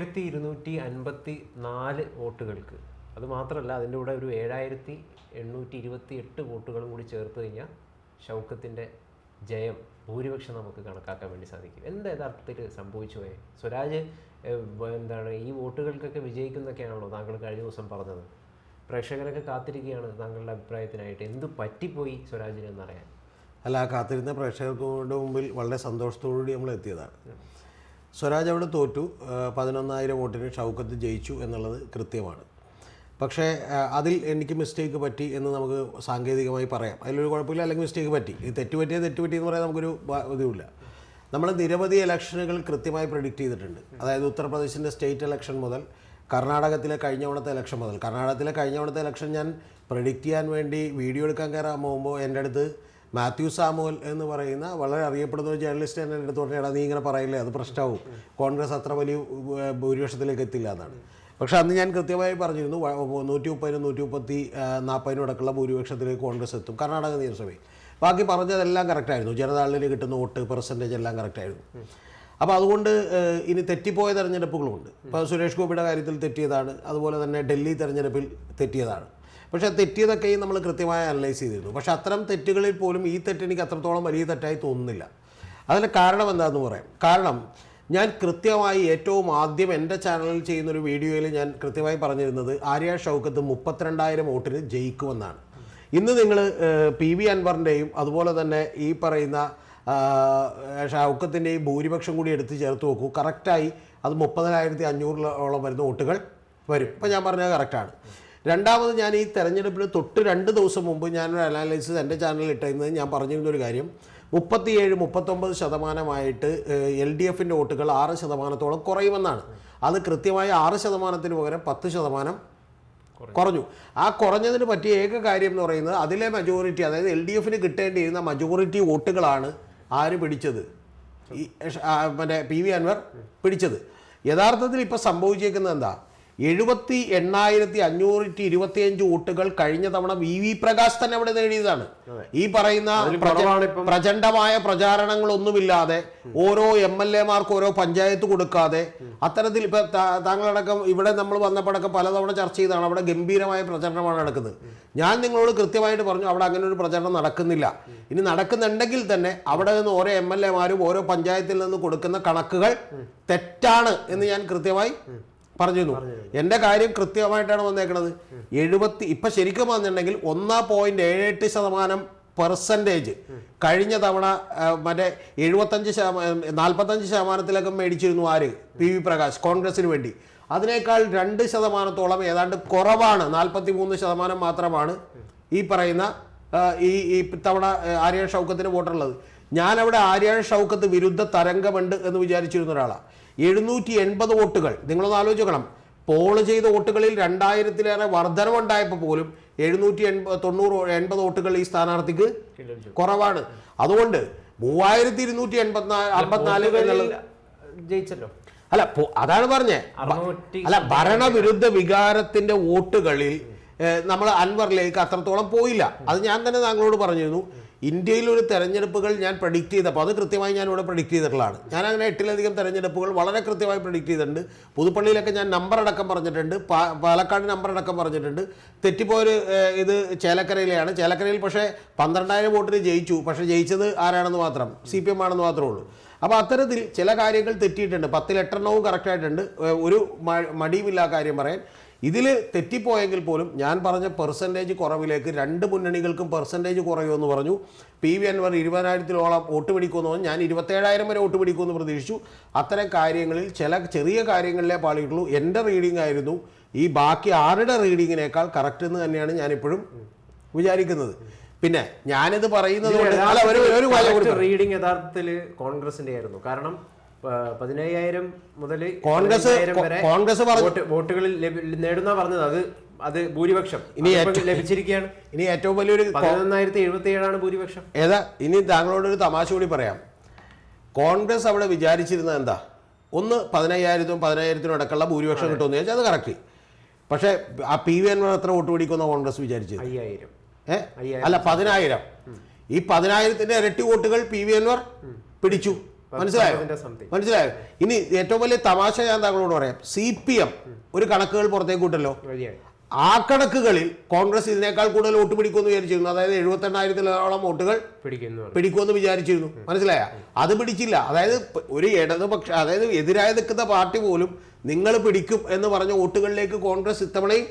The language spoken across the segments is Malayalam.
മൂവായിരത്തി ഇരുന്നൂറ്റി അൻപത്തി നാല് വോട്ടുകൾക്ക്. അത് മാത്രമല്ല അതിന്റെ കൂടെ ഒരു ഏഴായിരത്തി എണ്ണൂറ്റി ഇരുപത്തി എട്ട് വോട്ടുകളും കൂടി ചേർത്ത് കഴിഞ്ഞാൽ ഷൗക്കത്തിന്റെ ജയം ഭൂരിപക്ഷം നമുക്ക് കണക്കാക്കാൻ വേണ്ടി സാധിക്കും. എന്താ യഥാർത്ഥത്തിൽ സംഭവിച്ചു പോയെ? സ്വരാജ് എന്താണ് ഈ വോട്ടുകൾക്കൊക്കെ വിജയിക്കുന്നൊക്കെയാണല്ലോ താങ്കൾ കഴിഞ്ഞ ദിവസം പറഞ്ഞത്. പ്രേക്ഷകരൊക്കെ കാത്തിരിക്കുകയാണ് താങ്കളുടെ അഭിപ്രായത്തിനായിട്ട്. എന്ത് പറ്റിപ്പോയി സ്വരാജിനെന്നറിയാൻ? അല്ല ആ കാത്തിരുന്ന പ്രേക്ഷകർക്ക് മുമ്പിൽ വളരെ സന്തോഷത്തോടുകൂടി നമ്മൾ എത്തിയതാണ്. സ്വരാജ് അവിടെ തോറ്റു. പതിനൊന്നായിരം വോട്ടിന് ഷൗക്കത്ത് ജയിച്ചു എന്നുള്ളത് കൃത്യമാണ്. പക്ഷേ അതിൽ എനിക്ക് മിസ്റ്റേക്ക് പറ്റി എന്ന് നമുക്ക് സാങ്കേതികമായി പറയാം. അതിലൊരു കുഴപ്പമില്ല അല്ലെങ്കിൽ മിസ്റ്റേക്ക് പറ്റി. ഇത് തെറ്റ് തെറ്റുപറ്റി തെറ്റ് പറ്റി എന്ന് പറയാൻ നമുക്കൊരു ഇതുമില്ല. നമ്മൾ നിരവധി ഇലക്ഷനുകൾ കൃത്യമായി പ്രിഡിക്റ്റ് ചെയ്തിട്ടുണ്ട്. അതായത് ഉത്തർപ്രദേശിന്റെ സ്റ്റേറ്റ് ഇലക്ഷൻ മുതൽ കർണാടകത്തിലെ കഴിഞ്ഞ തവണത്തെ ഇലക്ഷൻ മുതൽ. കർണാടകത്തിലെ കഴിഞ്ഞ തവണത്തെ ഇലക്ഷൻ ഞാൻ പ്രഡിക്റ്റ് ചെയ്യാൻ വേണ്ടി വീഡിയോ എടുക്കാൻ കയറാൻ പോകുമ്പോൾ എന്റെ അടുത്ത് മാത്യു സാമുവൽ എന്ന് പറയുന്ന വളരെ അറിയപ്പെടുന്ന ഒരു ജേർണലിസ്റ്റ് എന്നെ എടുത്തു പറഞ്ഞാൽ നീ ഇങ്ങനെ പറയില്ലേ? അത് പ്രശ്നമാവും. കോൺഗ്രസ് അത്ര വലിയ ഭൂരിപക്ഷത്തിലേക്ക് എത്തില്ല എന്നാണ്. പക്ഷെ അന്ന് ഞാൻ കൃത്യമായി പറഞ്ഞിരുന്നു നൂറ്റി മുപ്പതിനും നൂറ്റി മുപ്പത്തി നാൽപ്പതിനും അടക്കമുള്ള ഭൂരിപക്ഷത്തിലേക്ക് കോൺഗ്രസ് എത്തും. കർണാടക നിയമസഭയിൽ. ബാക്കി പറഞ്ഞതെല്ലാം കറക്റ്റായിരുന്നു. ജനതാളിന് കിട്ടുന്ന വോട്ട് പെർസെന്റേജ് എല്ലാം കറക്റ്റായിരുന്നു. അപ്പോൾ അതുകൊണ്ട് ഇനി തെറ്റിപ്പോയ തെരഞ്ഞെടുപ്പുകളുണ്ട്. ഇപ്പോൾ സുരേഷ് ഗോപിയുടെ കാര്യത്തിൽ തെറ്റിയതാണ്. അതുപോലെ തന്നെ ഡൽഹി തെരഞ്ഞെടുപ്പിൽ തെറ്റിയതാണ്. പക്ഷേ തെറ്റിയതൊക്കെയും നമ്മൾ കൃത്യമായി അനലൈസ് ചെയ്തിരുന്നു. പക്ഷേ അത്തരം തെറ്റുകളിൽ പോലും ഈ തെറ്റ് എനിക്ക് അത്രത്തോളം വലിയ തെറ്റായി തോന്നുന്നില്ല. അതിന് കാരണം എന്താണെന്ന് പറയാം. കാരണം ഞാൻ കൃത്യമായി ഏറ്റവും ആദ്യം എന്റെ ചാനലിൽ ചെയ്യുന്നൊരു വീഡിയോയിൽ ഞാൻ കൃത്യമായി പറഞ്ഞിരുന്നത് ആര്യ ഷൗക്കത്ത് മുപ്പത്തിരണ്ടായിരം വോട്ടിന് ജയിക്കുമെന്നാണ്. ഇന്ന് നിങ്ങൾ പി വി അൻവറിന്റെയും അതുപോലെ തന്നെ ഈ പറയുന്ന ഷൗക്കത്തിന്റെയും ഭൂരിപക്ഷം കൂടി എടുത്ത് ചേർത്ത് നോക്കൂ. കറക്റ്റായി അത് മുപ്പതിനായിരത്തി അഞ്ഞൂറിലോളം വരുന്ന വോട്ടുകൾ വരും. ഇപ്പം ഞാൻ പറഞ്ഞത് കറക്റ്റാണ്. രണ്ടാമത് ഞാൻ ഈ തെരഞ്ഞെടുപ്പിന് തൊട്ട് രണ്ട് ദിവസം മുമ്പ് ഞാനൊരു അനാലിസിസ് എന്റെ ചാനലിൽ ഇട്ടിരുന്നത് ഞാൻ പറഞ്ഞിരുന്നൊരു കാര്യം. മുപ്പത്തിയേഴ് മുപ്പത്തൊമ്പത് ശതമാനമായിട്ട് എൽ ഡി എഫിന്റെ വോട്ടുകൾ ആറ് ശതമാനത്തോളം കുറയുമെന്നാണ്. അത് കൃത്യമായി ആറ് ശതമാനത്തിന് പകരം പത്ത് ശതമാനം കുറഞ്ഞു. ആ കുറഞ്ഞതിന് പറ്റിയ ഏക കാര്യം എന്ന് പറയുന്നത് അതിലെ മജോറിറ്റി അതായത് എൽ ഡി എഫിന് കിട്ടേണ്ടിയിരുന്ന മജോറിറ്റി വോട്ടുകളാണ് ആര് പിടിച്ചത്? മറ്റേ പി വി അൻവർ പിടിച്ചത്. യഥാർത്ഥത്തിൽ ഇപ്പോൾ സംഭവിച്ചേക്കുന്നത് എന്താ? എഴുപത്തി എണ്ണായിരത്തി അഞ്ഞൂറ്റി ഇരുപത്തിയഞ്ച് വോട്ടുകൾ കഴിഞ്ഞ തവണ വി വി പ്രകാശ് തന്നെ അവിടെ നേടിയതാണ്. ഈ പറയുന്ന. പ്രചണ്ഡമായ പ്രചാരണങ്ങളൊന്നുമില്ലാതെ ഓരോ എം എൽ എമാർക്ക് ഓരോ പഞ്ചായത്ത് കൊടുക്കാതെ അത്തരത്തിൽ ഇപ്പൊ താങ്കളടക്കം ഇവിടെ നമ്മൾ വന്നപ്പോഴൊക്കെ പലതവണ ചർച്ച ചെയ്താണ്. അവിടെ ഗംഭീരമായ പ്രചരണമാണ് നടക്കുന്നത്. ഞാൻ നിങ്ങളോട് കൃത്യമായിട്ട് പറഞ്ഞു അവിടെ അങ്ങനെ ഒരു പ്രചരണം നടക്കുന്നില്ല. ഇനി നടക്കുന്നുണ്ടെങ്കിൽ തന്നെ അവിടെ നിന്ന് ഓരോ എം എൽ എമാരും ഓരോ പഞ്ചായത്തിൽ നിന്ന് കൊടുക്കുന്ന കണക്കുകൾ തെറ്റാണ് എന്ന് ഞാൻ കൃത്യമായി പറഞ്ഞിരുന്നു. എന്റെ കാര്യം കൃത്യമായിട്ടാണ് വന്നേക്കുന്നത് എഴുപത്തി ഇപ്പൊ ശരിക്കും വന്നിട്ടുണ്ടെങ്കിൽ ഒന്നാ പോയിന്റ് ഏഴ് എട്ട് ശതമാനം പെർസെന്റേജ് കഴിഞ്ഞ തവണ മറ്റേ എഴുപത്തഞ്ച് ശതമാനം നാൽപ്പത്തഞ്ച് ശതമാനത്തിലൊക്കെ മേടിച്ചിരുന്നു ആര്? പി വി പ്രകാശ് കോൺഗ്രസിന് വേണ്ടി. അതിനേക്കാൾ രണ്ട് ശതമാനത്തോളം ഏതാണ്ട് കുറവാണ്. നാൽപ്പത്തി മൂന്ന് ശതമാനം മാത്രമാണ് ഈ പറയുന്ന ഈ ഈ തവണ ആര്യ ഷൗക്കത്തിന് വോട്ടുള്ളത്. ഞാനവിടെ ആര്യ ഷൗക്കത്ത് വിരുദ്ധ തരംഗമുണ്ട് എന്ന് വിചാരിച്ചിരുന്ന ഒരാളാണ് എഴുന്നൂറ്റി എൺപത് വോട്ടുകൾ. നിങ്ങളൊന്ന് ആലോചിക്കണം. പോൾ ചെയ്ത വോട്ടുകളിൽ രണ്ടായിരത്തിലേറെ വർധനമുണ്ടായപ്പോൾ പോലും എഴുന്നൂറ്റി എൺപത് തൊണ്ണൂറ് എൺപത് വോട്ടുകൾ ഈ സ്ഥാനാർത്ഥിക്ക് കുറവാണ്. അതുകൊണ്ട് മൂവായിരത്തി ഇരുന്നൂറ്റി എൺപത്തിനാല് അമ്പത്തിനാല് ജയിച്ചല്ലോ. അല്ല അതാണ് പറഞ്ഞേ. അല്ല ഭരണവിരുദ്ധ വികാരത്തിന്റെ വോട്ടുകളിൽ നമ്മൾ അൻവറിലേക്ക് അത്രത്തോളം പോയില്ല. അത് ഞാൻ തന്നെ താങ്കളോട് പറഞ്ഞിരുന്നു. ഇന്ത്യയിൽ ഒരു തെരഞ്ഞെടുപ്പുകൾ ഞാൻ പ്രഡിക്റ്റ് ചെയ്തപ്പോൾ അത് കൃത്യമായി ഞാൻ ഇവിടെ പ്രഡിക്റ്റ് ചെയ്തിട്ടുള്ളതാണ്. ഞാൻ അങ്ങനെ എട്ടിലധികം തെരഞ്ഞെടുപ്പുകൾ വളരെ കൃത്യമായി പ്രഡിക്റ്റ് ചെയ്തിട്ടുണ്ട്. പുതുപ്പള്ളിയിലൊക്കെ ഞാൻ നമ്പർ അടക്കം പറഞ്ഞിട്ടുണ്ട്. പാലക്കാട് നമ്പർ അടക്കം പറഞ്ഞിട്ടുണ്ട്. തെറ്റിപ്പോയൊരു ഇത് ചേലക്കരയിലെയാണ്. ചേലക്കരയിൽ പക്ഷേ പന്ത്രണ്ടായിരം വോട്ടിന് ജയിച്ചു. പക്ഷേ ജയിച്ചത് ആരാണെന്ന് മാത്രം? സി പി എം ആണെന്ന് മാത്രമേ ഉള്ളൂ. അപ്പോൾ അത്തരത്തിൽ ചില കാര്യങ്ങൾ തെറ്റിയിട്ടുണ്ട്. പത്തിൽ എട്ടെണ്ണവും കറക്റ്റായിട്ടുണ്ട് ഒരു മടിയുമില്ല കാര്യം പറയാൻ. ഇതിൽ തെറ്റിപ്പോയെങ്കിൽ പോലും ഞാൻ പറഞ്ഞ പെർസെന്റേജ് കുറവിലേക്ക് രണ്ട് മുന്നണികൾക്കും പെർസെന്റേജ് കുറയുമെന്ന് പറഞ്ഞു. പി വി അൻവർ ഇരുപതിനായിരത്തിലോളം വോട്ട് പിടിക്കുമെന്ന് പറഞ്ഞു. ഞാൻ ഇരുപത്തേഴായിരം വരെ വോട്ട് പിടിക്കുമെന്ന് പ്രതീക്ഷിച്ചു. അത്തരം കാര്യങ്ങളിൽ ചില ചെറിയ കാര്യങ്ങളിലെ പാളിയിട്ടുള്ളൂ. എന്റെ റീഡിംഗ് ആയിരുന്നു. ഈ ബാക്കി ആരുടെ റീഡിങ്ങിനേക്കാൾ കറക്റ്റ് എന്ന് തന്നെയാണ് ഞാനിപ്പോഴും വിചാരിക്കുന്നത്. പിന്നെ ഞാനിത് പറയുന്നത്. റീഡിംഗ് യഥാർത്ഥത്തിൽ കോൺഗ്രസിന്റെ ആയിരുന്നു കാരണം പതിനയ്യായിരം മുതൽ കോൺഗ്രസ് കോൺഗ്രസ് വോട്ടുകളിൽ നേടുന്ന പറഞ്ഞത് അത് അത് ഭൂരിപക്ഷം. ഇനി ലഭിച്ചിരിക്കുകയാണ്. ഇനി ഏറ്റവും വലിയൊരു പതിനൊന്നായിരത്തി എഴുപത്തി ഏഴാണ് ഭൂരിപക്ഷം. ഏതാ ഇനി താങ്കളോടൊരു തമാശ കൂടി പറയാം. കോൺഗ്രസ് അവിടെ വിചാരിച്ചിരുന്നത് എന്താ? ഒന്ന് പതിനയ്യായിരത്തും പതിനായിരത്തിനും അടക്കമുള്ള ഭൂരിപക്ഷം കിട്ടുമെന്ന് ചോദിച്ചാൽ അത് കറക്റ്റ്. പക്ഷേ ആ പി വി അൻവർ എത്ര വോട്ട് പിടിക്കുന്ന കോൺഗ്രസ് വിചാരിച്ചത്? അയ്യായിരം. ഏ? അല്ല പതിനായിരം. ഈ പതിനായിരത്തിന്റെ ഇരട്ടി വോട്ടുകൾ പി വി അൻവർ പിടിച്ചു. മനസ്സിലായോ? മനസ്സിലായോ? ഇനി ഏറ്റവും വലിയ തമാശ ഞാൻ താങ്കളോട് പറയാം. സി പി എം ഒരു കണക്കുകൾ പുറത്തേക്ക് കൂട്ടല്ലോ ആ കണക്കുകളിൽ കോൺഗ്രസ് ഇതിനേക്കാൾ കൂടുതൽ വോട്ട് പിടിക്കുമെന്ന് വിചാരിച്ചിരുന്നു. അതായത് എഴുപത്തെണ്ണായിരത്തിലോളം വോട്ടുകൾ പിടിക്കുന്നു പിടിക്കുമെന്ന് വിചാരിച്ചിരുന്നു. മനസ്സിലായ? അത് പിടിച്ചില്ല. അതായത് ഒരു ഇടതുപക്ഷ അതായത് എതിരായി നിൽക്കുന്ന പാർട്ടി പോലും നിങ്ങൾ പിടിക്കും എന്ന് പറഞ്ഞ വോട്ടുകളിലേക്ക് കോൺഗ്രസ് ഇത്തവണയും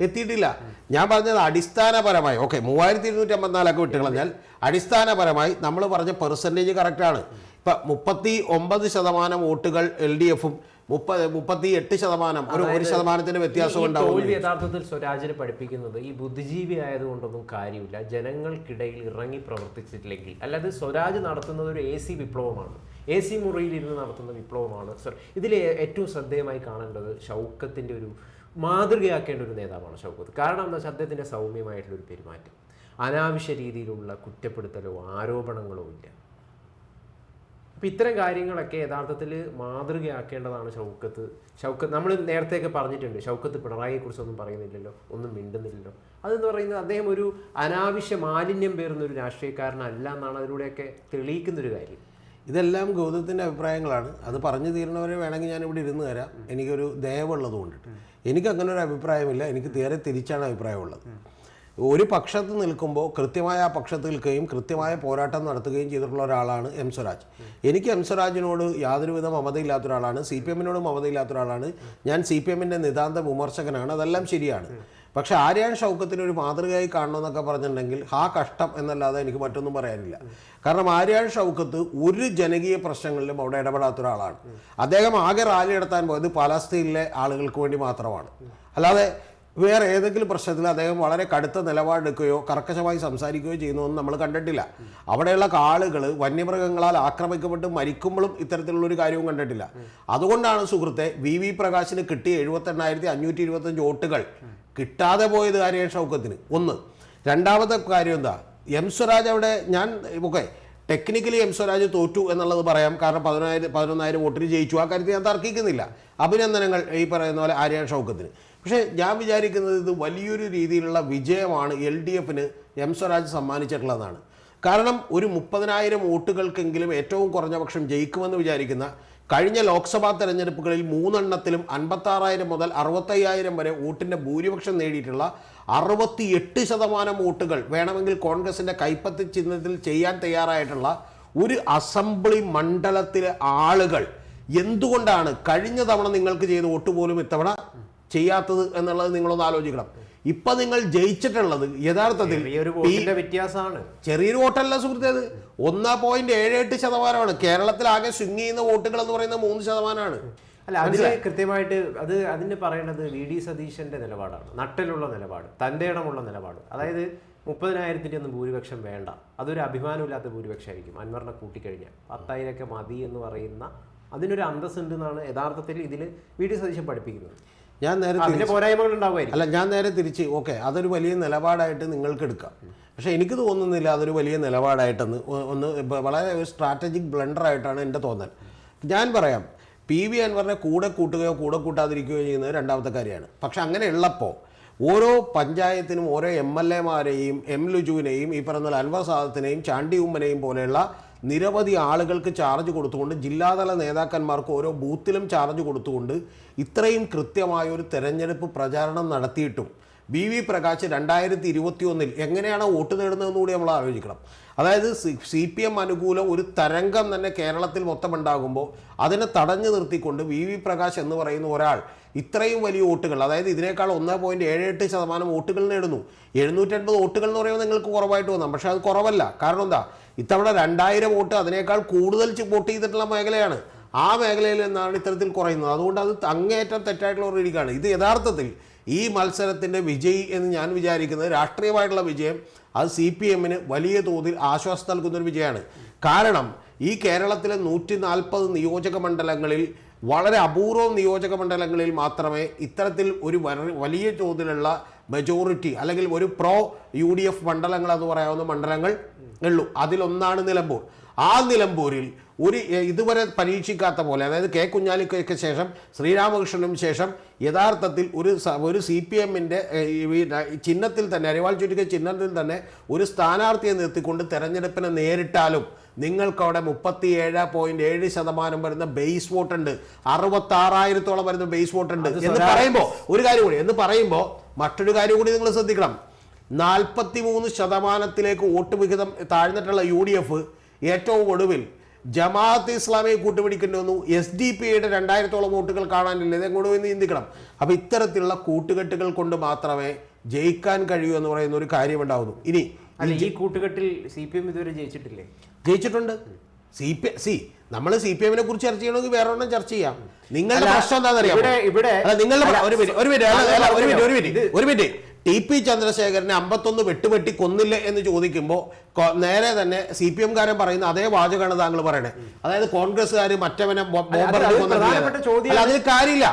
എത്തിയിട്ടില്ല. ഞാൻ പറഞ്ഞത് അടിസ്ഥാനപരമായി. ഓക്കെ മൂവായിരത്തി ഇരുന്നൂറ്റി അമ്പത്തിനാലൊക്കെ വിട്ടുകളഞ്ഞാൽ അടിസ്ഥാനപരമായി നമ്മൾ പറഞ്ഞ പെർസെന്റേജ് കറക്റ്റാണ് ഇപ്പം മുപ്പത്തി ഒമ്പത് ശതമാനം വോട്ടുകൾ എൽ ഡി എഫും മുപ്പത് മുപ്പത്തി എട്ട് ശതമാനം ഒരു ഒരു ശതമാനത്തിന്റെ വ്യത്യാസം ഉണ്ടാവും യഥാർത്ഥത്തിൽ സ്വരാജിനെ പഠിപ്പിക്കുന്നത് ഈ ബുദ്ധിജീവി ആയതുകൊണ്ടൊന്നും കാര്യമില്ല. ജനങ്ങൾക്കിടയിൽ ഇറങ്ങി പ്രവർത്തിച്ചിട്ടില്ലെങ്കിൽ അല്ലാതെ സ്വരാജ് നടത്തുന്നത് ഒരു എ സി വിപ്ലവമാണ്. എ സി മുറിയിൽ ഇരുന്ന് നടത്തുന്ന വിപ്ലവമാണ്. സർ ഇതിൽ ഏറ്റവും ശ്രദ്ധേയമായി കാണേണ്ടത് ഷൗക്കത്തിന്റെ ഒരു മാതൃകയാക്കേണ്ട ഒരു നേതാവാണ് ഷൗക്കത്ത്. കാരണം എന്താ? വെച്ചാൽ അദ്ദേഹത്തിന്റെ സൗമ്യമായിട്ടുള്ള ഒരു പെരുമാറ്റം. അനാവശ്യ രീതിയിലുള്ള കുറ്റപ്പെടുത്തലോ ആരോപണങ്ങളോ ഇല്ല. അപ്പം ഇത്തരം കാര്യങ്ങളൊക്കെ യഥാർത്ഥത്തിൽ മാതൃകയാക്കേണ്ടതാണ് ഷൗക്കത്ത്. ഷൗക്കത്ത് നമ്മൾ നേരത്തെയൊക്കെ പറഞ്ഞിട്ടുണ്ട് ഷൗക്കത്ത് പിണറായിയെക്കുറിച്ചൊന്നും പറയുന്നില്ലല്ലോ ഒന്നും മിണ്ടുന്നില്ലല്ലോ. അതെന്ന് പറയുന്നത് അദ്ദേഹം ഒരു അനാവശ്യ മാലിന്യം പേറുന്ന ഒരു രാഷ്ട്രീയക്കാരനല്ല എന്നാണ് അതിലൂടെയൊക്കെ തെളിയിക്കുന്നൊരു കാര്യം. ഇതെല്ലാം ഗൗതത്തിന്റെ അഭിപ്രായങ്ങളാണ്. അത് പറഞ്ഞു തീരുന്നവരെ വേണമെങ്കിൽ ഞാൻ ഇവിടെ ഇരുന്ന് തരാം. എനിക്കൊരു ദയവുള്ളത് കൊണ്ടിട്ട് എനിക്ക് അങ്ങനെ ഒരു അഭിപ്രായമില്ല. എനിക്ക് തീരെ തിരിച്ചാണ് അഭിപ്രായമുള്ളത്. ഒരു പക്ഷത്ത് നിൽക്കുമ്പോൾ കൃത്യമായ ആ പക്ഷത്ത് നിൽക്കുകയും കൃത്യമായ പോരാട്ടം നടത്തുകയും ചെയ്തിട്ടുള്ള ഒരാളാണ് എം സ്വരാജ്. എനിക്ക് എം സ്വരാജിനോട് യാതൊരുവിധ മമതയില്ലാത്ത ഒരാളാണ്. സി പി എമ്മിനോട് മമതയില്ലാത്ത ഒരാളാണ്. ഞാൻ സി പി എമ്മിന്റെ നിതാന്ത വിമർശകനാണ്. അതെല്ലാം ശരിയാണ്. പക്ഷെ ആര്യാൻ ഷൗക്കത്തിന് ഒരു മാതൃകയായി കാണണമെന്നൊക്കെ പറഞ്ഞിട്ടുണ്ടെങ്കിൽ ആ കഷ്ടം എന്നല്ലാതെ എനിക്ക് മറ്റൊന്നും പറയാനില്ല. കാരണം ആര്യാൻ ഷൗക്കത്ത് ഒരു ജനകീയ പ്രശ്നങ്ങളിലും അവിടെ ഇടപെടാത്ത ഒരാളാണ്. അദ്ദേഹം ആകെ റാലി നടത്താൻ പോയത് പലസ്തീനിലെ ആളുകൾക്ക് വേണ്ടി മാത്രമാണ്. അല്ലാതെ വേറെ ഏതെങ്കിലും പ്രശ്നത്തിൽ അദ്ദേഹം വളരെ കടുത്ത നിലപാടെടുക്കുകയോ കർക്കശമായി സംസാരിക്കുകയോ ചെയ്യുന്നതൊന്നും നമ്മൾ കണ്ടിട്ടില്ല. അവിടെയുള്ള ആളുകൾ വന്യമൃഗങ്ങളാൽ ആക്രമിക്കപ്പെട്ട് മരിക്കുമ്പോഴും ഇത്തരത്തിലുള്ളൊരു കാര്യവും കണ്ടിട്ടില്ല. അതുകൊണ്ടാണ് സുഹൃത്തെ വി വി പ്രകാശിന് കിട്ടിയ എഴുപത്തെണ്ണായിരത്തി അഞ്ഞൂറ്റി ഇരുപത്തഞ്ച് വോട്ടുകൾ കിട്ടാതെ പോയത് കാര്യ ഷൗക്കത്തിന്. ഒന്ന്. രണ്ടാമത്തെ കാര്യം എന്താ? എം സ്വരാജ് അവിടെ ഞാൻ ഓക്കെ ടെക്നിക്കലി എം സ്വരാജ് തോറ്റു എന്നുള്ളത് പറയാം. കാരണം പതിനായിരം പതിനൊന്നായിരം വോട്ടിന് ജയിച്ചു. ആ കാര്യത്തിൽ ഞാൻ തർക്കിക്കുന്നില്ല. അഭിനന്ദനങ്ങൾ ഈ പറയുന്ന പോലെ ആര്യ ഷൗക്കത്തിന്. പക്ഷേ ഞാൻ വിചാരിക്കുന്നത് ഇത് വലിയൊരു രീതിയിലുള്ള വിജയമാണ് എൽ ഡി എഫിന് എം സ്വരാജ് സമ്മാനിച്ചിട്ടുള്ളതാണ്. കാരണം ഒരു മുപ്പതിനായിരം വോട്ടുകൾക്കെങ്കിലും ഏറ്റവും കുറഞ്ഞ പക്ഷം ജയിക്കുമെന്ന് വിചാരിക്കുന്ന കഴിഞ്ഞ ലോക്സഭാ തെരഞ്ഞെടുപ്പുകളിൽ മൂന്നെണ്ണത്തിലും അൻപത്താറായിരം മുതൽ അറുപത്തയ്യായിരം വരെ വോട്ടിന്റെ ഭൂരിപക്ഷം നേടിയിട്ടുള്ള അറുപത്തി എട്ട് ശതമാനം വോട്ടുകൾ വേണമെങ്കിൽ കോൺഗ്രസിന്റെ കൈപ്പത്തി ചിഹ്നത്തിൽ ചെയ്യാൻ തയ്യാറായിട്ടുള്ള ഒരു അസംബ്ലി മണ്ഡലത്തിലെ ആളുകൾ എന്തുകൊണ്ടാണ് കഴിഞ്ഞ തവണ നിങ്ങൾക്ക് ചെയ്ത വോട്ട് പോലും ഇത്തവണ ചെയ്യാത്തത് എന്നുള്ളത് നിങ്ങളൊന്ന് ആലോചിക്കണം. ഇപ്പൊ നിങ്ങൾ ജയിച്ചിട്ടുള്ളത് യഥാർത്ഥത്തിൽ വ്യത്യാസമാണ്. ചെറിയൊരു വോട്ടല്ല സുഹൃത്തേ അത്. ഒന്നാ പോയിന്റ് ഏഴ് എട്ട് ശതമാനമാണ്. കേരളത്തിൽ ആകെ സ്വിങ് ചെയ്യുന്ന വോട്ടുകൾ എന്ന് പറയുന്ന മൂന്ന് ശതമാനമാണ്. അല്ല അതിന് കൃത്യമായിട്ട് അത് അതിന് പറയേണ്ടത് വി ഡി സതീശന്റെ നിലപാടാണ്. നട്ടലുള്ള നിലപാട് തന്റെ ഇടമുള്ള നിലപാട്. അതായത് മുപ്പതിനായിരത്തിന്റെ ഒന്നും ഭൂരിപക്ഷം വേണ്ട. അതൊരു അഭിമാനമില്ലാത്ത ഭൂരിപക്ഷമായിരിക്കും. അൻവറിനെ കൂട്ടിക്കഴിഞ്ഞാൽ പത്തായിരമൊക്കെ മതി എന്ന് പറയുന്ന അതിനൊരു അന്തസ്സുണ്ട് എന്നാണ് യഥാർത്ഥത്തിൽ ഇതിൽ വി ഡി സതീശൻ പഠിപ്പിക്കുന്നത്. ഞാൻ നേരെ പോരായ്മകൾ ഉണ്ടാവുമായിരിക്കും. അല്ല ഞാൻ നേരെ തിരിച്ച് ഓക്കെ അതൊരു വലിയ നിലപാടായിട്ട് നിങ്ങൾക്ക് എടുക്കാം. പക്ഷേ എനിക്ക് തോന്നുന്നില്ല അതൊരു വലിയ നിലപാടായിട്ടെന്ന്. ഒന്ന് വളരെ ഒരു സ്ട്രാറ്റജിക് ബ്ലണ്ടറായിട്ടാണ് എന്റെ തോന്നൽ. ഞാൻ പറയാം പി വി അൻവറിനെ കൂടെ കൂട്ടുകയോ കൂടെ കൂട്ടാതിരിക്കുകയോ ചെയ്യുന്നത് രണ്ടാമത്തെ കാര്യമാണ്. പക്ഷെ അങ്ങനെ ഉള്ളപ്പോൾ ഓരോ പഞ്ചായത്തിനും ഓരോ എം എൽ എമാരെയും എം ലുജുവിനെയും ഈ പോലെ അൻവർ സാദത്തിനെയും ചാണ്ടി ഉമ്മനെയും പോലെയുള്ള നിരവധി ആളുകൾക്ക് ചാർജ് കൊടുത്തുകൊണ്ട് ജില്ലാതല നേതാക്കന്മാർക്ക് ഓരോ ബൂത്തിലും ചാർജ് കൊടുത്തുകൊണ്ട് ഇത്രയും കൃത്യമായ ഒരു തെരഞ്ഞെടുപ്പ് പ്രചാരണം നടത്തിയിട്ടും ബി വി പ്രകാശ് രണ്ടായിരത്തി ഇരുപത്തി ഒന്നിൽ എങ്ങനെയാണ് വോട്ട് നേടുന്നതെന്ന് കൂടി നമ്മൾ ആലോചിക്കണം. അതായത് സി പി എം അനുകൂലം ഒരു തരംഗം തന്നെ കേരളത്തിൽ മൊത്തം ഉണ്ടാകുമ്പോൾ അതിനെ തടഞ്ഞു നിർത്തിക്കൊണ്ട് വി വി പ്രകാശ് എന്ന് പറയുന്ന ഒരാൾ ഇത്രയും വലിയ വോട്ടുകൾ അതായത് ഇതിനേക്കാൾ ഒന്ന് പോയിന്റ് ഏഴ് എട്ട് ശതമാനം വോട്ടുകൾ നേടുന്നു. എഴുന്നൂറ്റൻപത് വോട്ടുകൾ എന്ന് പറയുമ്പോൾ നിങ്ങൾക്ക് കുറവായിട്ട് തോന്നാം പക്ഷേ അത് കുറവല്ല. കാരണം എന്താ? ഇത്തവണ രണ്ടായിരം വോട്ട് അതിനേക്കാൾ കൂടുതൽ വോട്ട് ചെയ്തിട്ടുള്ള മേഖലയാണ്. ആ മേഖലയിൽ നിന്നാണ് ഇത്തരത്തിൽ കുറയുന്നത്. അതുകൊണ്ട് അത് അങ്ങേറ്റം തെറ്റായിട്ടുള്ള ഒരു രീതിക്കാണ്. ഇത് യഥാർത്ഥത്തിൽ ഈ മത്സരത്തിന്റെ വിജയി എന്ന് ഞാൻ വിചാരിക്കുന്നത് രാഷ്ട്രീയമായിട്ടുള്ള വിജയം അത് സി പി എമ്മിന് വലിയ തോതിൽ ആശ്വാസം നൽകുന്നൊരു വിജയമാണ്. കാരണം ഈ കേരളത്തിലെ നൂറ്റി നാൽപ്പത് നിയോജക മണ്ഡലങ്ങളിൽ വളരെ അപൂർവം നിയോജക മണ്ഡലങ്ങളിൽ മാത്രമേ ഇത്തരത്തിൽ ഒരു വലിയ തോതിലുള്ള മെജോറിറ്റി അല്ലെങ്കിൽ ഒരു പ്രോ യു ഡി എഫ് മണ്ഡലങ്ങൾ എന്ന് പറയാവുന്ന മണ്ഡലങ്ങൾ ഉള്ളൂ. അതിലൊന്നാണ് നിലമ്പൂർ. ആ നിലമ്പൂരിൽ ഒരു ഇതുവരെ പരീക്ഷിക്കാത്ത പോലെ അതായത് കെ. കുഞ്ഞാലിക്കയ്ക്ക് ശേഷം ശ്രീരാമകൃഷ്ണനും ശേഷം യഥാർത്ഥത്തിൽ ഒരു സ- ഒരു സി പി എമ്മിന്റെ ചിഹ്നത്തിൽ തന്നെ അരിവാൾ ചുരുക്കിയ ചിഹ്നത്തിൽ തന്നെ ഒരു സ്ഥാനാർത്ഥിയെ നിർത്തിക്കൊണ്ട് തെരഞ്ഞെടുപ്പിനെ നേരിട്ടാലും നിങ്ങൾക്ക് അവിടെ മുപ്പത്തി ഏഴ് പോയിന്റ് ഏഴ് ശതമാനം വരുന്ന ബേസ് വോട്ട് ഉണ്ട് അറുപത്തി ആറായിരത്തോളം വരുന്ന ബേസ് വോട്ട് ഉണ്ട് എന്ന് പറയുമ്പോൾ ഒരു കാര്യം കൂടി എന്ന് പറയുമ്പോൾ മറ്റൊരു കാര്യം കൂടി നിങ്ങൾ ശ്രദ്ധിക്കണം. നാൽപ്പത്തി മൂന്ന് ശതമാനത്തിലേക്ക് വോട്ട് വിഹിതം താഴ്ന്നിട്ടുള്ള യു ഡി എഫ് ഏറ്റവും ഒടുവിൽ ജമാഅത്ത് ഇസ്ലാമിയെ കൂട്ടുപിടിക്കേണ്ടി വന്നു എസ് ഡി പി ഐയുടെ രണ്ടായിരത്തോളം വോട്ടുകൾ കാണാനില്ല. ഇതെങ്ങോട്ട് പോയി ചിന്തിക്കണം. അപ്പോൾ ഇത്തരത്തിലുള്ള കൂട്ടുകെട്ടുകൾ കൊണ്ട് മാത്രമേ ജയിക്കാൻ കഴിയൂ എന്ന് പറയുന്ന ഒരു കാര്യമുണ്ടാവുന്നു. ഇനി ഈ കൂട്ടുകെട്ടിൽ സി പി എം ഇതുവരെ ജയിച്ചിട്ടില്ലേ? ജയിച്ചിട്ടുണ്ട്. സി പി സി നമ്മൾ സി പി എമ്മിനെ കുറിച്ച് ചർച്ച ചെയ്യണമെങ്കിൽ വേറെ ഒന്നും ചർച്ച ചെയ്യാം. നിങ്ങളുടെ പ്രശ്നം എന്താണെന്നറിയാം ഇവിടെ- ഇവിടെ- നിങ്ങളുടെ ഒരു മിനിറ്റ് ഒരു മിനിറ്റ് ഒരു മിനിറ്റ് ഒരു മിനിറ്റ്. ടി പി ചന്ദ്രശേഖരനെ അമ്പത്തൊന്ന് വെട്ടുവെട്ടി കൊന്നില്ല എന്ന് ചോദിക്കുമ്പോൾ നേരെ തന്നെ സി പി എംകാരൻ പറയുന്ന അതേ വാചകമാണ് താങ്കൾ പറയണേ. അതായത് കോൺഗ്രസ്സുകാർ മറ്റവനെ അതിൽ കാര്യമില്ല.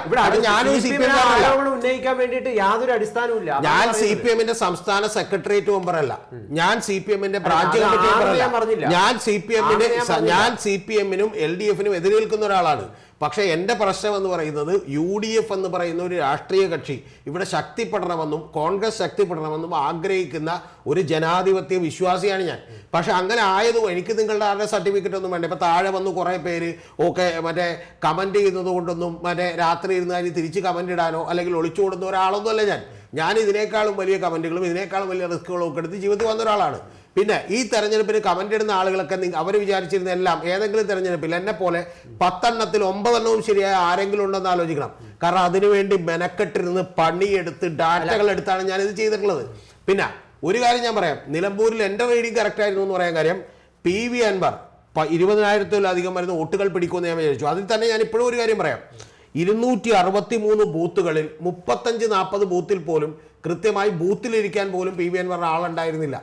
സി പി എം ഉന്നയിക്കാൻ വേണ്ടിയിട്ട് യാതൊരു അടിസ്ഥാനവും ഞാൻ സി പി എമ്മിന്റെ സംസ്ഥാന സെക്രട്ടേറിയറ്റ് മെമ്പറല്ല ഞാൻ സി പി എമ്മിന്റെ ബ്രാഞ്ച് കമ്മിറ്റി മെമ്പറല്ല. ഞാൻ സി പി എമ്മിന്റെ ഞാൻ സി പി എമ്മിനും എൽ ഡി എഫിനും എതിരേൽക്കുന്ന ഒരാളാണ്. പക്ഷേ എന്റെ പ്രശ്നം എന്ന് പറയുന്നത് യു ഡി എഫ് എന്ന് പറയുന്ന ഒരു രാഷ്ട്രീയ കക്ഷി ഇവിടെ ശക്തിപ്പെടണമെന്നും കോൺഗ്രസ് ശക്തിപ്പെടണമെന്നും ആഗ്രഹിക്കുന്ന ഒരു ജനാധിപത്യ വിശ്വാസിയാണ് ഞാൻ. പക്ഷെ അങ്ങനെ ആയതും എനിക്ക് നിങ്ങളുടെ ആരുടെ സർട്ടിഫിക്കറ്റ് ഒന്നും വേണ്ട. ഇപ്പം താഴെ വന്ന് കുറേ പേര് ഓക്കെ മറ്റേ കമന്റ് ചെയ്യുന്നത് കൊണ്ടൊന്നും മറ്റേ രാത്രി ഇരുന്ന് അതിന് തിരിച്ച് കമന്റ് ഇടാനോ അല്ലെങ്കിൽ ഒളിച്ചോടുന്ന ഒരാളൊന്നും അല്ല ഞാൻ. ഞാൻ ഇതിനേക്കാളും വലിയ കമന്റുകളും ഇതിനേക്കാളും വലിയ റിസ്കുകളും ഒക്കെ എടുത്ത് ജീവിതത്തിൽ വന്ന ഒരാളാണ്. പിന്നെ ഈ തെരഞ്ഞെടുപ്പിന് കമന്റ് ഇടുന്ന ആളുകളൊക്കെ അവർ വിചാരിച്ചിരുന്ന എല്ലാം ഏതെങ്കിലും തെരഞ്ഞെടുപ്പിൽ എന്നെ പോലെ പത്തെണ്ണത്തിൽ ഒമ്പതെണ്ണവും ശരിയായ ആരെങ്കിലും ഉണ്ടെന്ന് ആലോചിക്കണം. കാരണം അതിനുവേണ്ടി മെനക്കെട്ടിരുന്ന് പണിയെടുത്ത് ഡാറ്റകൾ എടുത്താണ് ഞാൻ ഇത് ചെയ്തിട്ടുള്ളത്. പിന്നെ ഒരു കാര്യം ഞാൻ പറയാം. നിലമ്പൂരിൽ എന്റെ റീഡിങ് കറക്റ്റ് ആയിരുന്നു എന്ന് പറയാൻ കാര്യം പി വി അൻവർ ഇരുപതിനായിരത്തിലധികം വരുന്ന വോട്ടുകൾ പിടിക്കുമെന്ന് ഞാൻ വിചാരിച്ചു. അതിൽ തന്നെ ഞാൻ ഇപ്പോഴും ഒരു കാര്യം പറയാം. ഇരുന്നൂറ്റി അറുപത്തി മൂന്ന് ബൂത്തുകളിൽ മുപ്പത്തഞ്ച് നാൽപ്പത് ബൂത്തിൽ പോലും കൃത്യമായി ബൂത്തിലിരിക്കാൻ പോലും പി വി അൻവർ ആളുണ്ടായിരുന്നില്ല.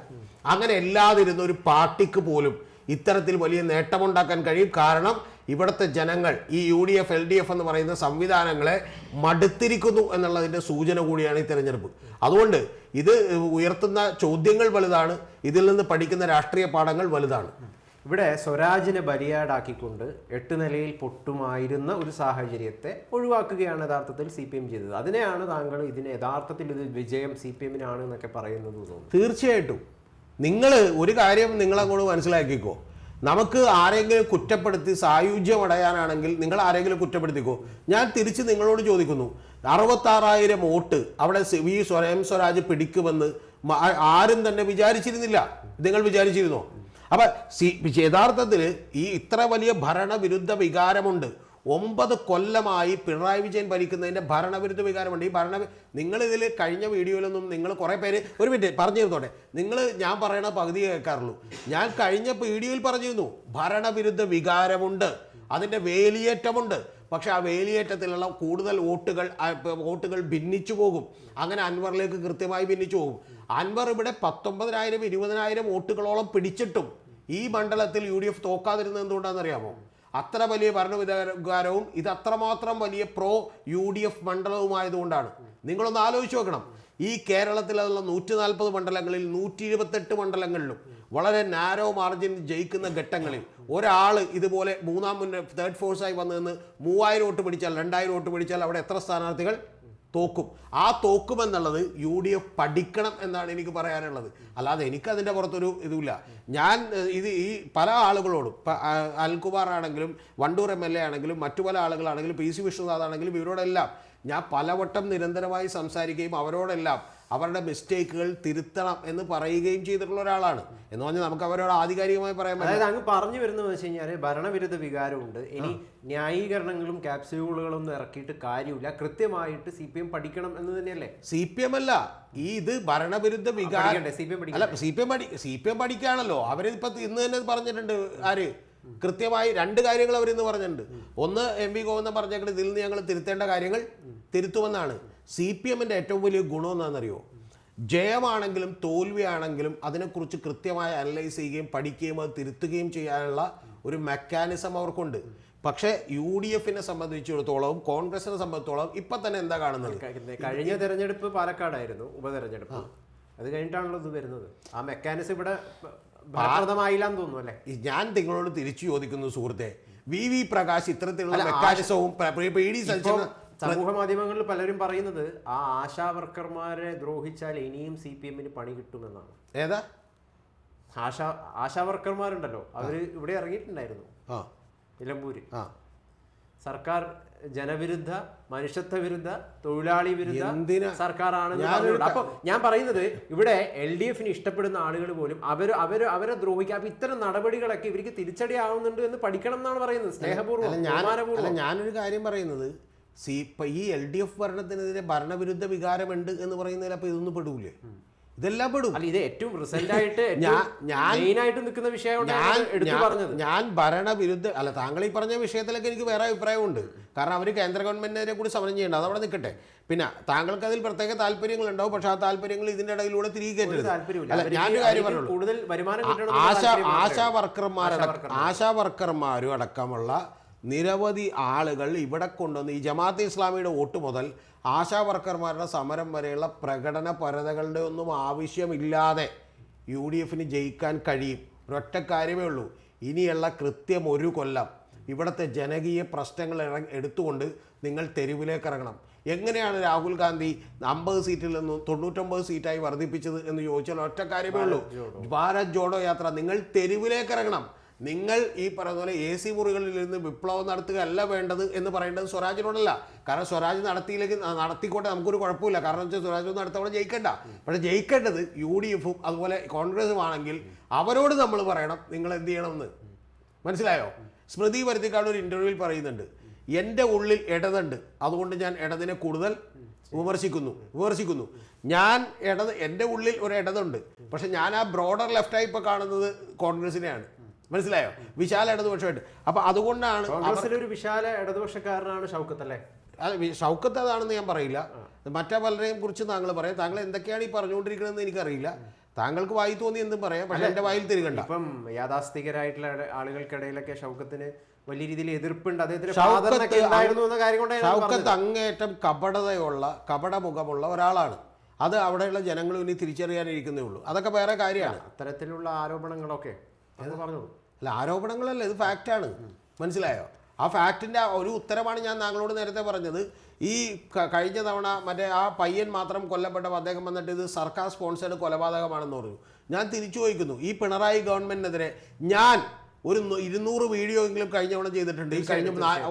അങ്ങനെ എല്ലാതിരുന്ന ഒരു പാർട്ടിക്ക് പോലും ഇത്തരത്തിൽ വലിയ നേട്ടമുണ്ടാക്കാൻ കഴിയും. കാരണം ഇവിടുത്തെ ജനങ്ങൾ ഈ U D F L D F എന്ന് പറയുന്ന സംവിധാനങ്ങളെ മടുത്തിരിക്കുന്നു എന്നുള്ളതിന്റെ സൂചന കൂടിയാണ് ഈ തെരഞ്ഞെടുപ്പ്. അതുകൊണ്ട് ഇത് ഉയർത്തുന്ന ചോദ്യങ്ങൾ വലുതാണ്. ഇതിൽ നിന്ന് പഠിക്കുന്ന രാഷ്ട്രീയ പാഠങ്ങൾ വലുതാണ്. ഇവിടെ സ്വരാജിനെ ബലിയാടാക്കിക്കൊണ്ട് എട്ട് നിലയിൽ പൊട്ടുമായിരുന്ന ഒരു സാഹചര്യത്തെ ഒഴിവാക്കുകയാണ് യഥാർത്ഥത്തിൽ സി പി എം ചെയ്തത്. അതിനെയാണ് താങ്കൾ ഇതിന് യഥാർത്ഥത്തിൽ ഇത് വിജയം സി പി എമ്മിനാണ് എന്നൊക്കെ പറയുന്നത് തോന്നുന്നു. തീർച്ചയായിട്ടും. നിങ്ങൾ ഒരു കാര്യം നിങ്ങളങ്ങോട്ട് മനസ്സിലാക്കിക്കോ. നമുക്ക് ആരെങ്കിലും കുറ്റപ്പെടുത്തി സായുജ്യം അടയാനാണെങ്കിൽ നിങ്ങൾ ആരെങ്കിലും കുറ്റപ്പെടുത്തിക്കോ? ഞാൻ തിരിച്ച് നിങ്ങളോട് ചോദിക്കുന്നു. അറുപത്താറായിരം വോട്ട് അവിടെ വി സ്വയം സ്വരാജ് പിടിക്കുമെന്ന് ആരും തന്നെ വിചാരിച്ചിരുന്നില്ല. നിങ്ങൾ വിചാരിച്ചിരുന്നോ? അപ്പൊ യഥാർത്ഥത്തിൽ ഈ ഇത്ര വലിയ ഭരണവിരുദ്ധ വികാരമുണ്ട്. ഒമ്പത് കൊല്ലമായി പിണറായി വിജയൻ ഭരിക്കുന്നതിന്റെ ഭരണവിരുദ്ധ വികാരമുണ്ട്. ഈ ഭരണ നിങ്ങളിതിൽ കഴിഞ്ഞ വീഡിയോയിലൊന്നും നിങ്ങൾ കുറേ പേര് ഒരു മിനിറ്റ് പറഞ്ഞു തരുന്നോട്ടെ നിങ്ങൾ ഞാൻ പറയണ പകുതി കേൾക്കാറുള്ളൂ. ഞാൻ കഴിഞ്ഞ വീഡിയോയിൽ പറഞ്ഞിരുന്നു ഭരണവിരുദ്ധ വികാരമുണ്ട്. അതിന്റെ വേലിയേറ്റമുണ്ട്. പക്ഷെ ആ വേലിയേറ്റത്തിലുള്ള കൂടുതൽ വോട്ടുകൾ വോട്ടുകൾ ഭിന്നിച്ചു പോകും. അങ്ങനെ അൻവറിലേക്ക് കൃത്യമായി ഭിന്നിച്ചു പോകും. അൻവർ ഇവിടെ പത്തൊമ്പതിനായിരം ഇരുപതിനായിരം വോട്ടുകളോളം പിടിച്ചിട്ടും ഈ മണ്ഡലത്തിൽ യു ഡി എഫ് തോക്കാതിരുന്നത് എന്തുകൊണ്ടാണെന്നറിയാമോ? അത്ര വലിയ ഭരണവിധാരവും ഇത് അത്രമാത്രം വലിയ പ്രോ യു ഡി എഫ് മണ്ഡലവുമായതുകൊണ്ടാണ്. നിങ്ങളൊന്ന് ആലോചിച്ച് നോക്കണം. ഈ കേരളത്തിലുള്ള നൂറ്റി നാൽപ്പത് മണ്ഡലങ്ങളിൽ നൂറ്റി ഇരുപത്തെട്ട് മണ്ഡലങ്ങളിലും വളരെ നാരോ മാർജിൻ ജയിക്കുന്ന ഘട്ടങ്ങളിൽ ഒരാൾ ഇതുപോലെ മൂന്നാം മുന്നേ തേർഡ് ഫോഴ്സായി വന്നു നിന്ന് മൂവായിരം വോട്ട് പിടിച്ചാൽ രണ്ടായിരം വോട്ട് പിടിച്ചാൽ അവിടെ എത്ര സ്ഥാനാർത്ഥികൾ? തോക്കും. ആ തോക്കും എന്നുള്ളത് യു ഡി എഫ് പഠിക്കണം എന്നാണ് എനിക്ക് പറയാനുള്ളത്. അല്ലാതെ എനിക്ക് അതിന്റെ പുറത്തൊരു ഇതുമില്ല. ഞാൻ ഇത് ഈ പല ആളുകളോടും അൽകുമാർ ആണെങ്കിലും വണ്ടൂർ എം എൽ എ ആണെങ്കിലും മറ്റു പല ആളുകളാണെങ്കിലും പി സി വിഷ്ണുനാഥ് ആണെങ്കിലും ഇവരോടെല്ലാം ഞാൻ പലവട്ടം നിരന്തരമായി സംസാരിക്കുകയും അവരോടെല്ലാം അവരുടെ മിസ്റ്റേക്കുകൾ തിരുത്തണം എന്ന് പറയുകയും ചെയ്തിട്ടുള്ള ഒരാളാണ്. എന്ന് പറഞ്ഞാൽ നമുക്ക് അവരോട് ആധികാരികമായി പറയാൻ പറ്റില്ല. അതായത് അങ്ങ് പറഞ്ഞു വരുന്നത് വെച്ച് കഴിഞ്ഞാൽ ഭരണവിരുദ്ധ വികാരമുണ്ട്. ഇനി ന്യായീകരണങ്ങളും ക്യാപ്സ്യൂളുകളും ഇറക്കിയിട്ട് കാര്യമില്ല. കൃത്യമായിട്ട് സി പി എം പഠിക്കണം എന്ന് തന്നെയല്ലേ? സി പി എം അല്ല. ഈ ഇത് ഭരണവിരുദ്ധ വികാരം സി പി എം പഠിക്കണ്ടേ? അല്ല സി പി എം പഠി സി പി എം പഠിക്കുകയാണല്ലോ. അവരിപ്പോ ഇന്ന് തന്നെ പറഞ്ഞിട്ടുണ്ട് ആര്? കൃത്യമായി രണ്ട് കാര്യങ്ങൾ അവർ ഇന്ന് പറഞ്ഞിട്ടുണ്ട്. ഒന്ന് എം വി ഗോവിന്ദൻ പറഞ്ഞേക്കുന്നത് ഇതിൽ നിന്ന് ഞങ്ങൾ തിരുത്തേണ്ട കാര്യങ്ങൾ തിരുത്തുമെന്നാണ്. സി പി എമ്മിന്റെ ഏറ്റവും വലിയ ഗുണം എന്താണെന്നറിയോ? ജയമാണെങ്കിലും തോൽവിയാണെങ്കിലും അതിനെക്കുറിച്ച് കൃത്യമായി അനലൈസ് ചെയ്യുകയും പഠിക്കുകയും അത് തിരുത്തുകയും ചെയ്യാനുള്ള ഒരു മെക്കാനിസം അവർക്കുണ്ട്. പക്ഷേ യു ഡി എഫിനെ സംബന്ധിച്ചിടത്തോളം കോൺഗ്രസിനെ സംബന്ധിച്ചിടത്തോളം ഇപ്പൊ തന്നെ എന്താ കാണുന്നത്? കഴിഞ്ഞ തെരഞ്ഞെടുപ്പ് പാലക്കാടായിരുന്നു ഉപതെരഞ്ഞെടുപ്പ്. അത് കഴിഞ്ഞിട്ടാണല്ലോ ഇത് വരുന്നത്. ആ മെക്കാനിസം ഇവിടെ തോന്നുന്നു അല്ലേ? ഞാൻ നിങ്ങളോട് തിരിച്ചു ചോദിക്കുന്നു സുഹൃത്തെ. വി വി പ്രകാശ് ഇത്തരത്തിലുള്ള മെക്കാനിസവും പി ഡി ഇപ്പം സമൂഹ മാധ്യമങ്ങളിൽ പലരും പറയുന്നത് ആ ആശാ വർക്കർമാരെ ദ്രോഹിച്ചാൽ ഇനിയും സി പി എമ്മിന് പണി കിട്ടുമെന്നാണ്. ഏതാ? ആശാ ആശാ വർക്കർമാരുണ്ടല്ലോ. അവർ ഇവിടെ ഇറങ്ങിയിട്ടുണ്ടായിരുന്നു. നിലമ്പൂര്. ആ. സർക്കാർ ജനവിരുദ്ധ മനുഷ്യത്വ വിരുദ്ധ തൊഴിലാളി വിരുദ്ധ? സർക്കാരാണ് അപ്പൊ ഞാൻ പറയുന്നത് ഇവിടെ എൽ ഡി എഫിന് ഇഷ്ടപ്പെടുന്ന ആളുകൾ പോലും അവർ അവർ അവരെ ദ്രോഹിക്കുക അപ്പൊ ഇത്തരം നടപടികളൊക്കെ ഇവർക്ക് തിരിച്ചടിയാവുന്നുണ്ട് എന്ന് പഠിക്കണം എന്നാണ് പറയുന്നത്. സ്നേഹപൂർവം ഞാനൊരു കാര്യം പറയുന്നത്. സി ഇപ്പൊ ഈ എൽ ഡി എഫ് ഭരണത്തിനെതിരെ ഭരണവിരുദ്ധ വികാരമുണ്ട് എന്ന് പറയുന്നതിൽ അപ്പൊ ഇതൊന്നും പെടൂലേ? ഇതെല്ലാം പെടും. അല്ല ഇത് ഏറ്റവും റിസന്റ് ആയിട്ട് ആയിട്ട് നിൽക്കുന്ന വിഷയമാണ് ഞാൻ ഭരണവിരുദ്ധ അല്ല താങ്കൾ ഈ പറഞ്ഞ വിഷയത്തിലൊക്കെ എനിക്ക് വേറെ അഭിപ്രായമുണ്ട്. കാരണം അവർ കേന്ദ്ര ഗവൺമെന്റിനെ കൂടി സമരം ചെയ്യേണ്ട. അതവിടെ നിൽക്കട്ടെ. പിന്നെ താങ്കൾക്ക് അതിൽ പ്രത്യേക താല്പര്യങ്ങൾ ഉണ്ടാവും പക്ഷെ ആ താല്പര്യങ്ങൾ ഇതിന്റെ ഇടയിലൂടെ തിരികെ അല്ല ഞാനൊരു കാര്യം കൂടുതൽ വരുമാനം ആശാ ആശാ വർക്കർമാരടക്കം ആശാ വർക്കർമാരും അടക്കമുള്ള നിരവധി ആളുകൾ ഇവിടെ കൊണ്ടുവന്ന് ഈ ജമാഅത്ത് ഇസ്ലാമിയുടെ വോട്ട് മുതൽ ആശാ വർക്കർമാരുടെ സമരം വരെയുള്ള പ്രകടന പരതകളുടെ ഒന്നും ആവശ്യമില്ലാതെ യു ഡി എഫിന് ജയിക്കാൻ കഴിയും. ഒരൊറ്റ കാര്യമേ ഉള്ളൂ. ഇനിയുള്ള കൃത്യം ഒരു കൊല്ലം ഇവിടുത്തെ ജനകീയ പ്രശ്നങ്ങൾ എടുത്തുകൊണ്ട് നിങ്ങൾ തെരുവിലേക്ക് ഇറങ്ങണം. എങ്ങനെയാണ് രാഹുൽ ഗാന്ധി അമ്പത് സീറ്റിൽ നിന്നും തൊണ്ണൂറ്റൊമ്പത് സീറ്റായി വർദ്ധിപ്പിച്ചത് എന്ന് ചോദിച്ചാൽ ഒറ്റ കാര്യമേ ഉള്ളൂ. ഭാരത് ജോഡോ യാത്ര. നിങ്ങൾ തെരുവിലേക്ക് ഇറങ്ങണം. നിങ്ങൾ ഈ പറയുന്ന പോലെ എ സി മുറികളിൽ നിന്ന് വിപ്ലവം നടത്തുകയല്ല വേണ്ടത് എന്ന് പറയേണ്ടത് സ്വരാജിനോടല്ല. കാരണം സ്വരാജ് നടത്തിയില്ലെങ്കിൽ നടത്തിക്കോട്ടെ നമുക്കൊരു കുഴപ്പമില്ല. കാരണം വെച്ചാൽ സ്വരാജ് ഒന്നും ജയിക്കണ്ട. പക്ഷേ ജയിക്കേണ്ടത് യു ഡി എഫും അതുപോലെ കോൺഗ്രസും ആണെങ്കിൽ അവരോട് നമ്മൾ പറയണം നിങ്ങൾ എന്ത് ചെയ്യണമെന്ന്. മനസ്സിലായോ? സ്മൃതി പരുത്തിക്കാട് ഒരു ഇന്റർവ്യൂവിൽ പറയുന്നുണ്ട് എന്റെ ഉള്ളിൽ ഇടതുണ്ട്. അതുകൊണ്ട് ഞാൻ ഇടതിനെ കൂടുതൽ വിമർശിക്കുന്നു വിമർശിക്കുന്നു. ഞാൻ ഇടത് എന്റെ ഉള്ളിൽ ഒരു ഇടതുണ്ട്. പക്ഷെ ഞാൻ ആ ബ്രോഡർ ലെഫ്റ്റായി ഇപ്പോൾ കാണുന്നത് കോൺഗ്രസിനെയാണ്. മനസ്സിലായോ? വിശാല ഇടതുപക്ഷമായിട്ട്. അപ്പൊ അതുകൊണ്ടാണ് ഒരു വിശാല ഇടതുപക്ഷക്കാരനാണ് ഷൗക്കത്ത് അല്ലേ ഷൗക്കത്ത് അതാണെന്ന് ഞാൻ പറയില്ല. മറ്റേ പലരെയും കുറിച്ച് താങ്കൾ പറയാം. താങ്കൾ എന്തൊക്കെയാണ് ഈ പറഞ്ഞുകൊണ്ടിരിക്കുന്നതെന്ന് എനിക്കറിയില്ല. താങ്കൾക്ക് വായി തോന്നി എന്തും പറയാം പക്ഷെ എന്റെ വായിൽ തിരികണ്ട. ഇപ്പം യാഥാസ്ഥികരായിട്ടുള്ള ആളുകൾക്കിടയിലൊക്കെ ഷൗക്കത്തിന് വലിയ രീതിയിൽ എതിർപ്പുണ്ട്. അദ്ദേഹത്തിന് ഷൗക്കത്ത് അങ്ങേറ്റം കപടതയുള്ള കപടമുഖമുള്ള ഒരാളാണ്. അത് അവിടെയുള്ള ജനങ്ങളും ഇനി തിരിച്ചറിയാനിരിക്കുന്നേ ഉള്ളൂ. അതൊക്കെ വേറെ കാര്യമാണ്. അത്തരത്തിലുള്ള ആരോപണങ്ങളൊക്കെ പറഞ്ഞോളൂ. അല്ല ആരോപണങ്ങളല്ല? ഇത് ഫാക്റ്റാണ് മനസ്സിലായോ? ആ ഫാക്റ്റിന്റെ ഒരു ഉത്തരമാണ് ഞാൻ താങ്കളോട് നേരത്തെ പറഞ്ഞത്. ഈ കഴിഞ്ഞ തവണ മറ്റേ ആ പയ്യൻ മാത്രം കൊല്ലപ്പെട്ടപ്പോൾ അദ്ദേഹം വന്നിട്ട് ഇത് സർക്കാർ സ്പോൺസേഡ് കൊലപാതകമാണെന്ന് പറഞ്ഞു. ഞാൻ തിരിച്ചു ചോദിക്കുന്നു. ഈ പിണറായി ഗവൺമെന്റിനെതിരെ ഞാൻ ഒരു ഇരുന്നൂറ് വീഡിയോ എങ്കിലും കഴിഞ്ഞ തവണ ചെയ്തിട്ടുണ്ട്. ഈ കഴിഞ്ഞ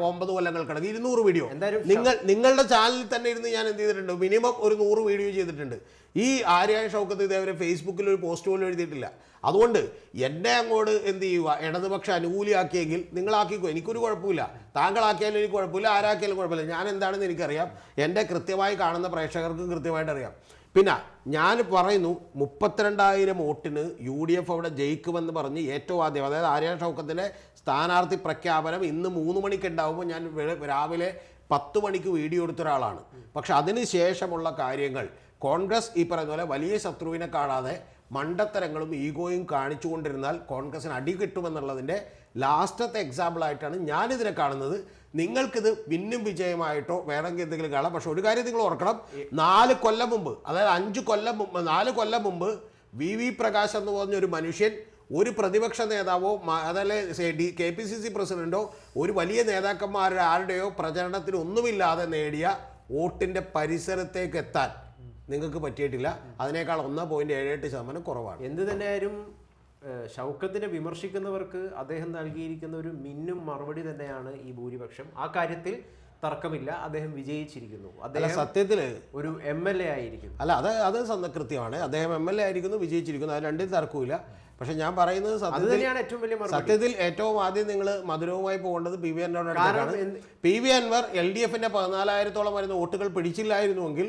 ഒമ്പത് കൊല്ലങ്ങൾക്കിടക്ക് ഇരുന്നൂറ് വീഡിയോ നിങ്ങൾ നിങ്ങളുടെ ചാനലിൽ തന്നെ ഇരുന്ന് ഞാൻ എന്ത് ചെയ്തിട്ടുണ്ട്? മിനിമം ഒരു നൂറ് വീഡിയോ ചെയ്തിട്ടുണ്ട്. ഈ ആര്യായ ഷൗക്കത്ത് ഇതേവരെ ഫേസ്ബുക്കിൽ ഒരു പോസ്റ്റ് പോലും എഴുതിയിട്ടില്ല. അതുകൊണ്ട് എന്നെ അങ്ങോട്ട് എന്ത് ചെയ്യുക? ഇടതുപക്ഷ അനുകൂലിയാക്കിയെങ്കിൽ നിങ്ങളാക്കിക്കോ. എനിക്കൊരു കുഴപ്പമില്ല. താങ്കളാക്കിയാലും എനിക്ക് കുഴപ്പമില്ല ആരാക്കിയാലും കുഴപ്പമില്ല. ഞാൻ എന്താണെന്ന് എനിക്കറിയാം. എന്റെ കൃത്യമായി കാണുന്ന പ്രേക്ഷകർക്കും കൃത്യമായിട്ട് അറിയാം പിന്നെ ഞാൻ പറയുന്നു മുപ്പത്തിരണ്ടായിരം വോട്ടിന് യു ഡി എഫ് അവിടെ ജയിക്കുമെന്ന് പറഞ്ഞ് ഏറ്റവും ആദ്യം അതായത് ആര്യ ഷൗക്കത്തിന്റെ സ്ഥാനാർത്ഥി പ്രഖ്യാപനം ഇന്ന് മൂന്ന് മണിക്ക് ഉണ്ടാവുമ്പോൾ ഞാൻ രാവിലെ പത്ത് മണിക്ക് വീഡിയോ എടുത്ത ഒരാളാണ്. പക്ഷെ അതിന് ശേഷമുള്ള കാര്യങ്ങൾ കോൺഗ്രസ് ഈ പറയുന്ന പോലെ വലിയ ശത്രുവിനെ കാണാതെ മണ്ടത്തരങ്ങളും ഈഗോയും കാണിച്ചുകൊണ്ടിരുന്നാൽ കോൺഗ്രസിന് അടി കിട്ടുമെന്നുള്ളതിന്റെ ലാസ്റ്റത്തെ എക്സാമ്പിളായിട്ടാണ് ഞാനിതിനെ കാണുന്നത്. നിങ്ങൾക്കിത് പിന്നും വിജയമായിട്ടോ വേണമെങ്കിൽ എന്തെങ്കിലും കാണാം. പക്ഷെ ഒരു കാര്യം നിങ്ങൾ ഓർക്കണം. നാല് കൊല്ലം മുമ്പ് അതായത് അഞ്ച് കൊല്ലം മുമ്പ് നാല് കൊല്ലം മുമ്പ് വി വി പ്രകാശ് എന്ന് പറഞ്ഞ ഒരു മനുഷ്യൻ ഒരു പ്രതിപക്ഷ നേതാവോ അതല്ലേ D K P C C പ്രസിഡന്റോ ഒരു വലിയ നേതാക്കന്മാരുടെ ആരുടെയോ പ്രചരണത്തിനൊന്നുമില്ലാതെ നേടിയ വോട്ടിന്റെ പരിസരത്തേക്ക് എത്താൻ നിങ്ങൾക്ക് പറ്റിയിട്ടില്ല. അതിനേക്കാൾ ഒന്ന് പോയിന്റ് ഏഴ് എട്ട് ശതമാനം കുറവാണ്. എന്ത് തന്നെയായാലും ഷൗക്കത്തിനെ വിമർശിക്കുന്നവർക്ക് അദ്ദേഹം നൽകിയിരിക്കുന്ന ഒരു മിന്നും മറുപടി തന്നെയാണ് ഈ ഭൂരിപക്ഷം. ആ കാര്യത്തിൽ തർക്കമില്ല. അദ്ദേഹം വിജയിച്ചിരിക്കുന്നു. അദ്ദേഹം സത്യത്തിൽ ഒരു എം എൽ എ ആയിരിക്കുന്നു. അല്ല അത് അത് സന്ദകൃത്യമാണ് അദ്ദേഹം എം എൽ എ ആയിരിക്കുന്നു വിജയിച്ചിരിക്കുന്നു. അത് രണ്ടും തർക്കമില്ല പക്ഷെ ഞാൻ പറയുന്നത് സത്യത്തിലാണ് ഏറ്റവും വലിയ സത്യത്തിൽ ഏറ്റവും ആദ്യം നിങ്ങൾ മധുരവുമായി പോകേണ്ടത് പി വി അൻവറിന്റെ കാരണം P V Anvar L D എഫിന്റെ പതിനാലായിരത്തോളം വരുന്ന വോട്ടുകൾ പിടിച്ചില്ലായിരുന്നുവെങ്കിൽ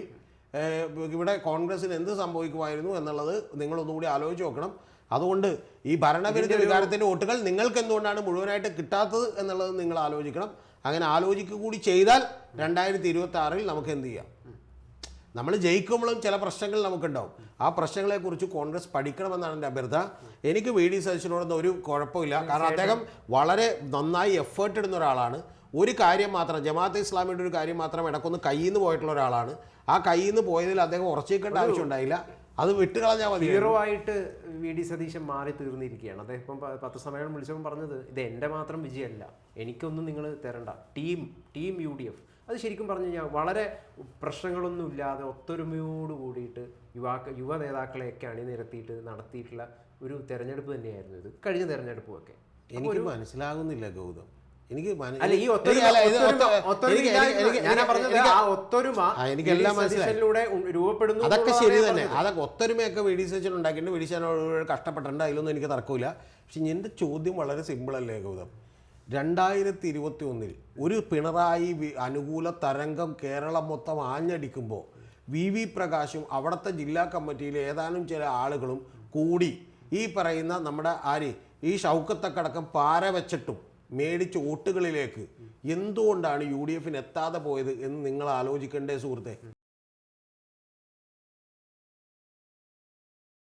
ഇവിടെ കോൺഗ്രസിന് എന്ത് സംഭവിക്കുമായിരുന്നു എന്നുള്ളത് നിങ്ങളൊന്നുകൂടി ആലോചിച്ച് നോക്കണം. അതുകൊണ്ട് ഈ ഭരണവിരുദ്ധ വികാരത്തിന്റെ വോട്ടുകൾ നിങ്ങൾക്ക് എന്തുകൊണ്ടാണ് മുഴുവനായിട്ട് കിട്ടാത്തത് എന്നുള്ളത് നിങ്ങൾ ആലോചിക്കണം. അങ്ങനെ ആലോചിക്കുക കൂടി ചെയ്താൽ രണ്ടായിരത്തി ഇരുപത്തി ആറിൽ നമുക്ക് എന്ത് ചെയ്യാം? നമ്മൾ ജയിക്കുമ്പോഴും ചില പ്രശ്നങ്ങൾ നമുക്കുണ്ടാവും. ആ പ്രശ്നങ്ങളെക്കുറിച്ച് കോൺഗ്രസ് പഠിക്കണമെന്നാണ് എന്റെ അഭ്യർത്ഥന. എനിക്ക് വി ഡി സതീശനോടൊന്നും ഒരു കുഴപ്പമില്ല. കാരണം അദ്ദേഹം വളരെ നന്നായി എഫേർട്ട് ഇടുന്ന ഒരാളാണ്. ഒരു കാര്യം മാത്രം ജമാഅത്ത് ഇസ്ലാമിയുടെ ഒരു കാര്യം മാത്രം ഇടക്കൊന്ന് കയ്യിൽ നിന്ന് പോയിട്ടുള്ള ഒരാളാണ്. ആ കയ്യിൽ നിന്ന് പോയതിൽ അദ്ദേഹം ഉറച്ചേക്കേണ്ട ആവശ്യമുണ്ടായില്ല. അത് വിട്ടുകളഞ്ഞാൽ മതി. ഹീറോ ആയിട്ട് വി ഡി സതീശൻ മാറി തീർന്നിരിക്കുകയാണ്. അദ്ദേഹം ഇപ്പം പത്രസമ്മേളനം വിളിച്ചപ്പോൾ പറഞ്ഞത് ഇത് എന്റെ മാത്രം വിജയമല്ല. എനിക്കൊന്നും നിങ്ങൾ തരണ്ട. Team team U D F. അത് ശരിക്കും പറഞ്ഞു കഴിഞ്ഞാൽ വളരെ പ്രശ്നങ്ങളൊന്നും ഇല്ലാതെ ഒത്തൊരുമയോട് കൂടിയിട്ട് യുവാക്ക യുവ നേതാക്കളെയൊക്കെ അണിനിരത്തിയിട്ട് നടത്തിയിട്ടുള്ള ഒരു തെരഞ്ഞെടുപ്പ് തന്നെയായിരുന്നു ഇത്. കഴിഞ്ഞ തെരഞ്ഞെടുപ്പുമൊക്കെ. എനിക്ക് മനസ്സിലാകുന്നില്ല ഗൗതം. എനിക്ക് അല്ല ഈ എനിക്കെല്ലാം മനസ്സിലായി. രൂപപ്പെടുന്നു അതൊക്കെ ശരി തന്നെ. അതൊക്കെ ഒത്തൊരുമയൊക്കെ വെടി സച്ചിൻ ഉണ്ടാക്കിയിട്ട് വെടിച്ചാനോട് കഷ്ടപ്പെട്ടിട്ടുണ്ട്. അതിലൊന്നും എനിക്ക് തർക്കമില്ല. പക്ഷെ എന്റെ ചോദ്യം വളരെ സിമ്പിൾ അല്ലേ ഗൗതം? രണ്ടായിരത്തി ഇരുപത്തി ഒന്നിൽ ഒരു പിണറായി അനുകൂല തരംഗം കേരളം മൊത്തം ആഞ്ഞടിക്കുമ്പോൾ വി വി പ്രകാശും അവിടുത്തെ ജില്ലാ കമ്മിറ്റിയിലെ ഏതാനും ചില ആളുകളും കൂടി ഈ പറയുന്ന നമ്മുടെ ആര്? ഈ ഷൗക്കത്തക്കടക്കം പാര വെച്ചിട്ടും മേടിച്ച വോട്ടുകളിലേക്ക് എന്തുകൊണ്ടാണ് യു ഡി എഫിന് എത്താതെ പോയത് എന്ന് നിങ്ങൾ ആലോചിക്കേണ്ടേ സുഹൃത്തെ?